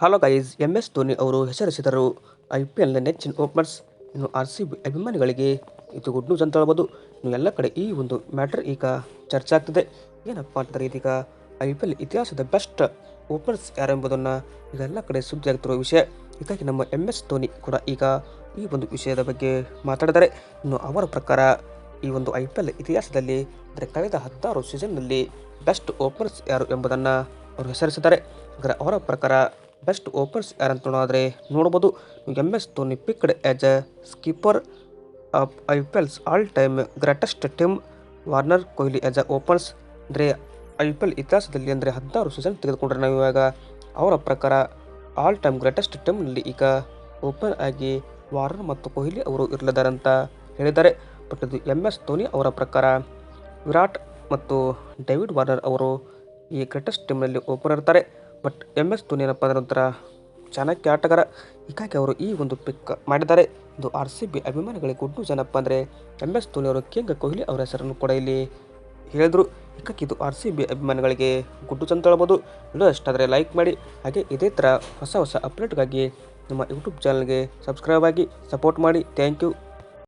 Hello guys M S Dhoni ಅವರು ಹೆಸರಿಸಿದರು. I P ಎಲ್ನ ನೆಚ್ಚಿನ ಓಪನರ್ಸ್ ಇನ್ನು ಆರ್ ಸಿ ಬಿ ಅಭಿಮಾನಿಗಳಿಗೆ ಇದು ಗುಡ್ ನ್ಯೂಸ್ ಅಂತ ಹೇಳ್ಬೋದು. ಇನ್ನು ಎಲ್ಲ ಕಡೆ ಈ ಒಂದು ಮ್ಯಾಟರ್ ಈಗ ಚರ್ಚೆ ಆಗ್ತದೆ. ಏನಪ್ಪ ಅಂತಂದರೆ ಇದೀಗ ಐ ಪಿ ಎಲ್ ಇತಿಹಾಸದ ಬೆಸ್ಟ್ ಓಪನರ್ಸ್ ಯಾರೆಂಬುದನ್ನು ಈಗ ಎಲ್ಲ ಕಡೆ ಸುದ್ದಿ ಆಗ್ತಿರುವ ವಿಷಯ. ಹೀಗಾಗಿ ನಮ್ಮ ಎಂ ಎಸ್ ಧೋನಿ ಕೂಡ ಈಗ ಈ ಒಂದು ವಿಷಯದ ಬಗ್ಗೆ ಮಾತಾಡಿದ್ದಾರೆ. ಇನ್ನು ಅವರ ಪ್ರಕಾರ ಈ ಒಂದು ಐ ಪಿ ಎಲ್ ಇತಿಹಾಸದಲ್ಲಿ ಅಂದರೆ ಕಳೆದ ಹತ್ತಾರು ಸೀಸನ್ನಲ್ಲಿ ಬೆಸ್ಟ್ ಓಪನರ್ಸ್ ಯಾರು ಎಂಬುದನ್ನು ಅವರು ಹೆಸರಿಸಿದ್ದಾರೆ. ಅಂದರೆ ಅವರ ಪ್ರಕಾರ ಬೆಸ್ಟ್ ಓಪನರ್ಸ್ ಯಾರಂತ ನೋಡೋದಾದರೆ ನೋಡ್ಬೋದು. M S Dhoni picked as a skipper of I P L's all time greatest team Warner Kohli as a opens ಅಂದರೆ ಐ ಪಿ ಎಲ್ ಇತಿಹಾಸದಲ್ಲಿ ಅಂದರೆ ಹದಿನಾರು ಸೀಸನ್ ತೆಗೆದುಕೊಂಡ್ರೆ ನಾವು ಇವಾಗ ಅವರ ಪ್ರಕಾರ ಆಲ್ ಟೈಮ್ ಗ್ರೇಟೆಸ್ಟ್ ಟೀಮ್ನಲ್ಲಿ ಈಗ ಓಪನ್ ಆಗಿ ವಾರ್ನರ್ ಮತ್ತು ಕೊಹ್ಲಿ ಅವರು ಇರಲಿದ್ದಾರೆ ಅಂತ ಹೇಳಿದ್ದಾರೆ. ಬಟ್ ಇದು ಎಂ ಎಸ್ ಧೋನಿ ಅವರ ಪ್ರಕಾರ ವಿರಾಟ್ ಮತ್ತು ಡೇವಿಡ್ ವಾರ್ನರ್ ಅವರು ಈ ಗ್ರೇಟೆಸ್ಟ್ ಟೀಮ್ನಲ್ಲಿ ಓಪನ್ ಇರ್ತಾರೆ. ಬಟ್ ಎಂ ಎಸ್ ಧೋನಿ ಏನಪ್ಪ ಅಂದ್ರೆ ಒಂಥರ ಚಾಣಕ್ಯ ಆಟಗಾರ. ಹೀಗಾಗಿ ಅವರು ಈ ಒಂದು ಪಿಕ್ ಮಾಡಿದ್ದಾರೆ. ಇದು ಆರ್ ಸಿ ಬಿ ಅಭಿಮಾನಿಗಳಿಗೆ ಗುಡ್ ನ್ಯೂಸ್ ಏನಪ್ಪ ಅಂದರೆ ಎಂ ಎಸ್ ಧೋನಿ ಅವರು ಕಿಂಗ್ ಕೊಹ್ಲಿ ಅವರ ಹೆಸರನ್ನು ಕೂಡ ಇಲ್ಲಿ ಹೇಳಿದರು. ಹೀಗಾಗಿ ಇದು ಆರ್ ಸಿ ಬಿ ಅಭಿಮಾನಿಗಳಿಗೆ ಗುಡ್ ನ್ಯೂಸ್ ಅಂತ ಹೇಳ್ಬೋದು. ವಿಡಿಯೋ ಇಷ್ಟಾದರೆ ಲೈಕ್ ಮಾಡಿ. ಹಾಗೆ ಇದೇ ಥರ ಹೊಸ ಹೊಸ ಅಪ್ಡೇಟ್ಗಾಗಿ ನಮ್ಮ ಯೂಟ್ಯೂಬ್ ಚಾನಲ್ಗೆ ಸಬ್ಸ್ಕ್ರೈಬ್ ಆಗಿ ಸಪೋರ್ಟ್ ಮಾಡಿ. Thank you